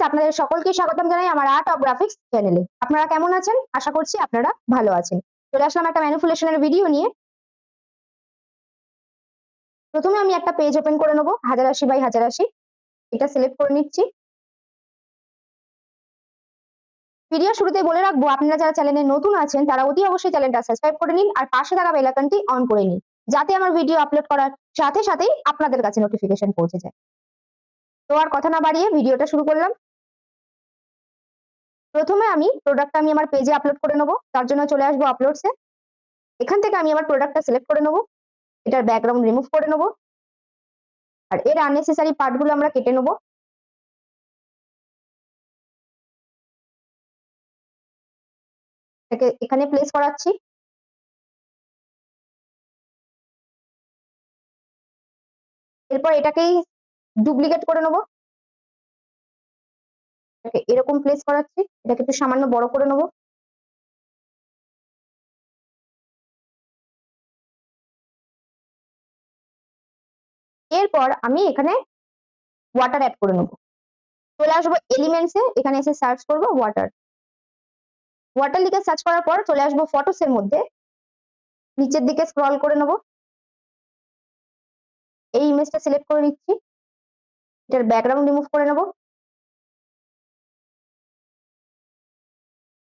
Friends আপনাদের সকলকে স্বাগতম জানাই আমার আর্ট অফ গ্রাফিক্স চ্যানেলে আপনারা কেমন আছেন? আশা করছি আপনারা ভালো আছেন। চলে আসলাম একটা ম্যানিপুলেশনের ভিডিও নিয়ে। প্রথমে আমি একটা পেজ ওপেন করে নেব বাই এটা সিলেক্ট করে নিচ্ছি। ভিডিও শুরুতে বলে রাখব, আপনারা যারা চ্যানেলে নতুন আছেন, তারা অতি অবশ্যই চ্যানেলটা সাবস্ক্রাইব করে নিন আর পাশে থাকা বেল আইকনটি অন করে নিন, যাতে আমার ভিডিও আপলোড করার সাথে সাথেই আপনাদের কাছে নোটিফিকেশন পৌঁছে যায়। তো আর কথা না বাড়িয়ে ভিডিওটা শুরু করলাম। প্রথমে আমি প্রোডাক্টটা আমি আমার পেজে আপলোড করে নেব, তার জন্য চলে আসব আপলোডসে এখান থেকে আমি আমার প্রোডাক্টটা সিলেক্ট করে নেব, এটার ব্যাকগ্রাউন্ড রিমুভ করে নেব। আর এর আননেসেসারি পার্টগুলো আমরা কেটে নেব। এখানে প্লেস করাচ্ছি। এরপর এটাকেই ডুপ্লিকেট করে নেব। এরকম প্লেস করাচ্ছি, এটাকে একটু সামান্য বড় করে নেব। এরপর আমি এখানে ওয়াটার অ্যাড করে নেব। চলে আসব এলিমেন্টসে এখানে এসে সার্চ করব ওয়াটার ওয়াটার লিখে সার্চ করার পর চলে আসব ফটোসের মধ্যে। নিচের দিকে স্ক্রল করে নেব। এই ইমেজটা সিলেক্ট করে নিচ্ছি। এটার ব্যাকগ্রাউন্ড রিমুভ করে নেব।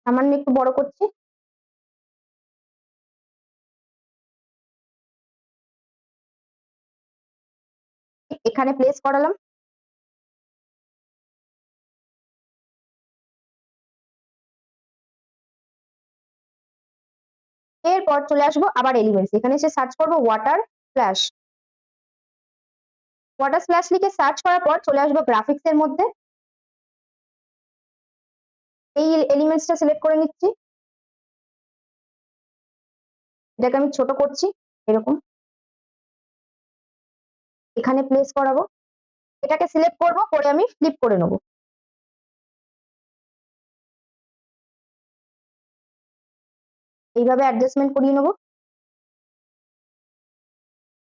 সামান্য একটু বড় করছি। এখানে প্লেস করালাম। এরপর চলে আসব আবার এলিমেন্টস এখানে এসে সার্চ করব ওয়াটার ফ্ল্যাশ ওয়াটার স্প্ল্যাশ লিখে সার্চ করার পর চলে আসব গ্রাফিক্স এর মধ্যে। এই এলিমেন্টসটা সিলেক্ট করে নিচ্ছি। এটাকে আমি ছোট করছি, এরকম। এখানে প্লেস করাবো। এটাকে সিলেক্ট করব করে আমি ফ্লিপ করে নেব। এইভাবে অ্যাডজাস্টমেন্ট করিয়ে নেব।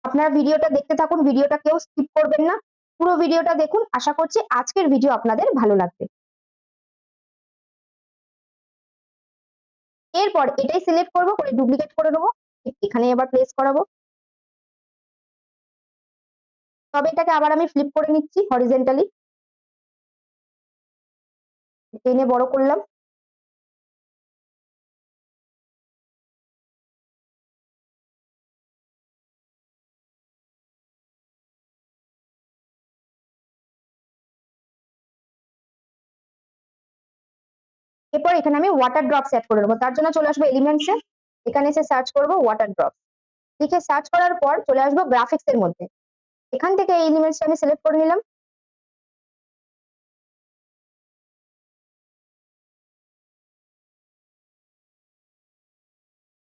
আপনারা ভিডিওটা দেখতে থাকুন, ভিডিওটা কেউ স্কিপ করবেন না। পুরো ভিডিওটা দেখুন। আশা করছি আজকের ভিডিও আপনাদের ভালো লাগবে। এরপর এটাই সিলেক্ট করব, করে ডুপ্লিকেট করে নেব, এখানে আবার প্লেস করাবো। তবে এটাকে আবার আমি ফ্লিপ করে নিচ্ছি হরিজেন্টালি টেনে বড় করলাম। এরপর এখানে আমি ওয়াটার ড্রপস অ্যাড করে নেব তার জন্য চলে আসব এলিমেন্টসে এখানে এসে সার্চ করব ওয়াটার ড্রপ লিখে সার্চ করার পর চলে আসব গ্রাফিক্স এর মধ্যে। এখান থেকে এই এলিমেন্টসটা আমি সিলেক্ট করে নিলাম।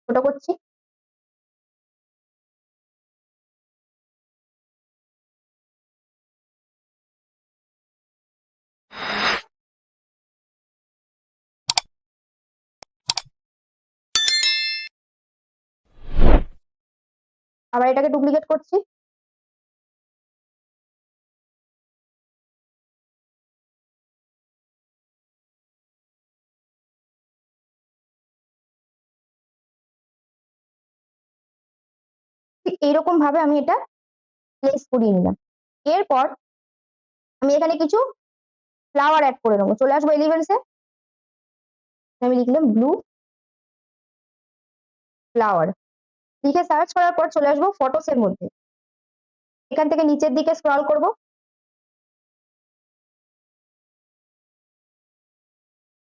ওটা করছি। আবার এটাকে ডুপ্লিকেট করছি। এইরকম ভাবে আমি এটা প্লেস করিয়ে নিলাম। এরপর আমি এখানে কিছু ফ্লাওয়ার অ্যাড করে নেব। চলে আসব এলিভেন্সে আমি লিখলাম ব্লু ফ্লাওয়ার লিখে সার্চ করার পর চলে আসব ফটোস এর মধ্যে। এখান থেকে নিচের দিকে স্ক্রল করব।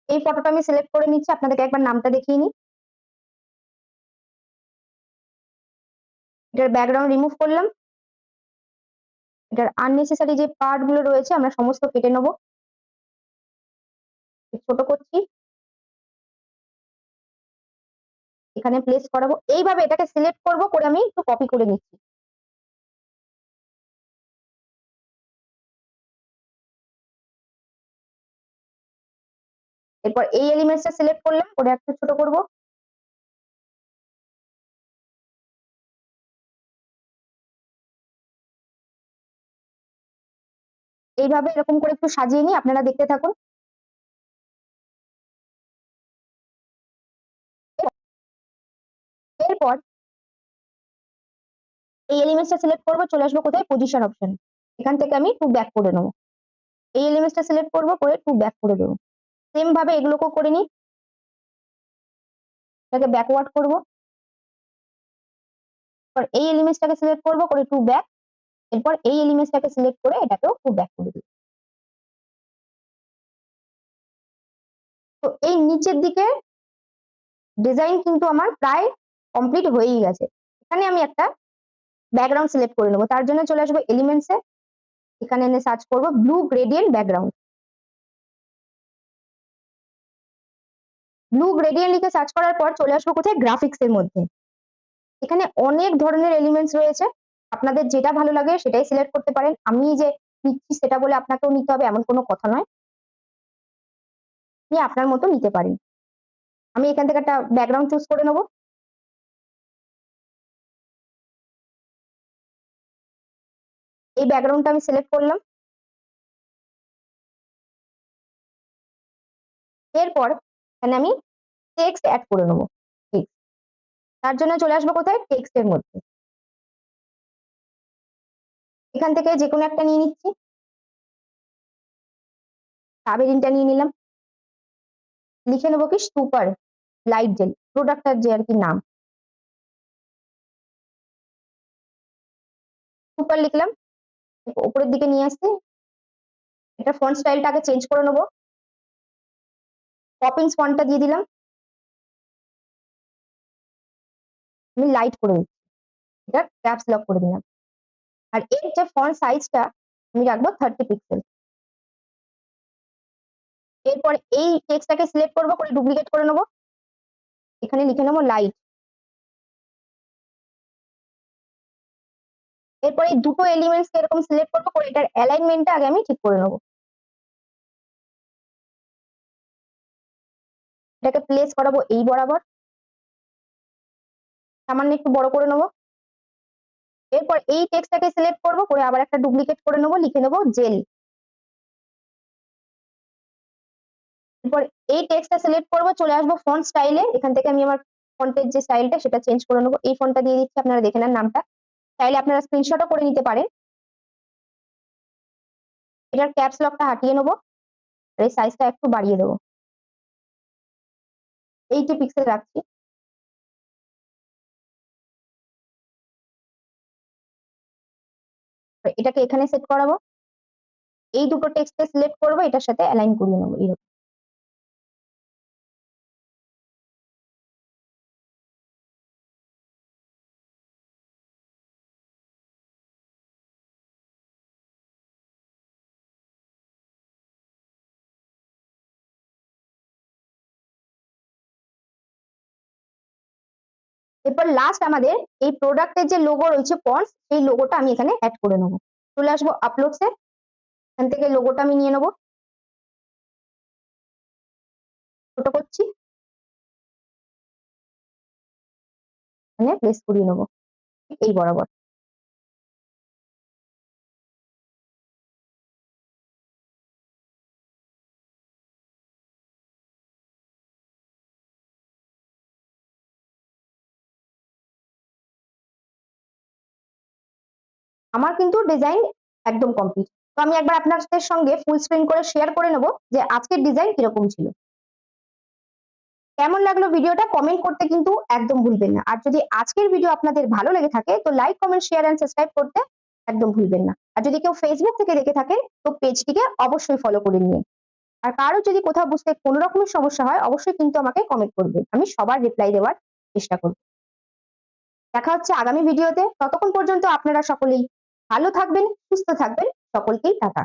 এই ফটোটা আমি সিলেক্ট করে নিচ্ছি, আপনাদেরকে একবার নামটা দেখিয়ে নিই। এটার ব্যাকগ্রাউন্ড রিমুভ করলাম। এটার আননেসেসারি যে পার্টগুলো রয়েছে, আমরা সমস্ত কেটে নেব। ছোট করছি। এখানে প্লেস করাবো। এইভাবে এটাকে সিলেক্ট করব, করে আমি একটু কপি করে নিচ্ছি। এরপর এই এলিমেন্টসটা সিলেক্ট করলাম, করে একটু ছোট করব। এইভাবে এরকম করে একটু সাজিয়ে নিই আপনারা দেখতে থাকুন। এরপর এই এলিমেন্টসটা সিলেক্ট করব, চলে আসব কোথায়? পজিশন অপশন এখান থেকে আমি টু ব্যাক করে নেব। এই এলিমেন্টসটা সিলেক্ট করব, করে টু ব্যাক করে দেবো। সেম ভাবে এগুলোকেও করে নিই। এটাকে ব্যাকওয়ার্ড করব। এরপর এই এলিমেন্টসটাকে সিলেক্ট করব, করে টু ব্যাক এরপর এই এলিমেন্টসটাকে সিলেক্ট করে এটাকেও টু ব্যাক করে দিই। তো এই নিচের দিকে ডিজাইন কিন্তু আমার প্রায় কমপ্লিট হয়েই গেছে। এখানে আমি একটা ব্যাকগ্রাউন্ড সিলেক্ট করে নেব। তার জন্য চলে আসব এলিমেন্টসে এখানে এনে সার্চ করব blue gradient background blue gradient লিখে সার্চ করার পর চলে আসব কোথায়? গ্রাফিক্স এর মধ্যে। এখানে অনেক ধরনের এলিমেন্টস রয়েছে। আপনাদের যেটা ভালো লাগে সেটাই সিলেক্ট করতে পারেন। আমি যে নিচ্ছি সেটা বলে আপনাকেও নিতে হবে, এমন কোনো কথা নয়। আপনি আপনার মতো নিতে পারেন আমি এখান থেকে একটা ব্যাকগ্রাউন্ড চুজ করে নেব। এই ব্যাকগ্রাউন্ডটা আমি সিলেক্ট করলাম। এরপর এখানে আমি টেক্সট অ্যাড করে নেব। তার জন্য চলে আসব কোথায়? টেক্সট এর মধ্যে। এখান থেকে যে কোনো একটা নিয়ে নিচ্ছি। সাবেরিনটা নিয়ে নিলাম। লিখে নেব কি? সুপার লাইট জেল প্রোডাক্টটার যে আর কি নাম। সুপার লিখলাম। উপরের দিকে নিয়ে আসছি এটা ফন্ট স্টাইলটাকে চেঞ্জ করে নেব। পপিং ফন্টটা দিয়ে দিলাম। আমি লাইট করে দিচ্ছি। এটা ক্যাপস লক করে দিলাম। আর এর যে ফন্ট সাইজটা আমি রাখব থার্টি পিক্সেল এরপর এই টেক্সটটাকে সিলেক্ট করব, করে ডুপ্লিকেট করে নেব। এখানে লিখে নেব লাইট এরপর এই দুটো এলিমেন্টস এরকম সিলেক্ট করব করে এটার অ্যালাইনমেন্টটা আগে আমি ঠিক করে নেব। এটাকে প্লেস করাবো এই বরাবর। সামান্য একটু বড় করে নেব। এরপর এই টেক্সটটাকে সিলেক্ট করব করে আবার একটা ডুপ্লিকেট করে নেব, লিখে নেব জেল এরপর এই টেক্সটটা সিলেক্ট করব, চলে আসব ফন্ট স্টাইলে এখান থেকে আমি আমার ফন্টের যে স্টাইলটা সেটা চেঞ্জ করে নেব। এই ফন্টটা দিয়ে দিচ্ছি, আপনারা দেখে নেন নামটা। চাইলে আপনারা স্ক্রিনশটও করে নিতে পারেন। এটার ক্যাপস লকটা হাটিয়ে নেব, আর এই সাইজটা একটু বাড়িয়ে দেবো। এইটি পিক্সেল রাখছি। এটাকে এখানে সেট করাবো। এই দুটো টেক্সটে সিলেক্ট করব, এটার সাথে অ্যালাইন করিয়ে নেব এরকম এরপর লাস্ট আমাদের এই প্রোডাক্টের যে লোগো রয়েছে পন্স এই লোগোটা আমি এখানে অ্যাড করে নেব। চলে আসব আপলোডসে এখান থেকে লোগোটা আমি নিয়ে নেব। ছোট করছি। এখানে প্লেস করিয়ে নেব। এই বরাবর। আমার কিন্তু ডিজাইন একদম কমপ্লিট তো আমি একবার আপনাদের সঙ্গে ফুল স্ক্রিন করে শেয়ার করে নেব যে আজকের ডিজাইন কীরকম ছিল। কেমন লাগল ভিডিওটা কমেন্ট করতে কিন্তু একদম ভুলবেন না। আর যদি আজকের ভিডিও আপনাদের ভালো লেগে থাকে, তো like comment share and subscribe করতে একদম ভুলবেন না। আর যদি কেউ ফেসবুক থেকে দেখে থাকেন, তো পেজটিকে অবশ্যই ফলো করে নিন আর কারও যদি কোথাও বুঝতে কোনো রকমের সমস্যা হয়, অবশ্যই কিন্তু আমাকে কমেন্ট করবেন আমি সবার রিপ্লাই দেওয়ার চেষ্টা করব। দেখা হচ্ছে আগামী ভিডিওতে ততক্ষণ পর্যন্ত আপনারা সকলেই ভালো থাকবেন সুস্থ থাকবেন সকলকেই টাটা।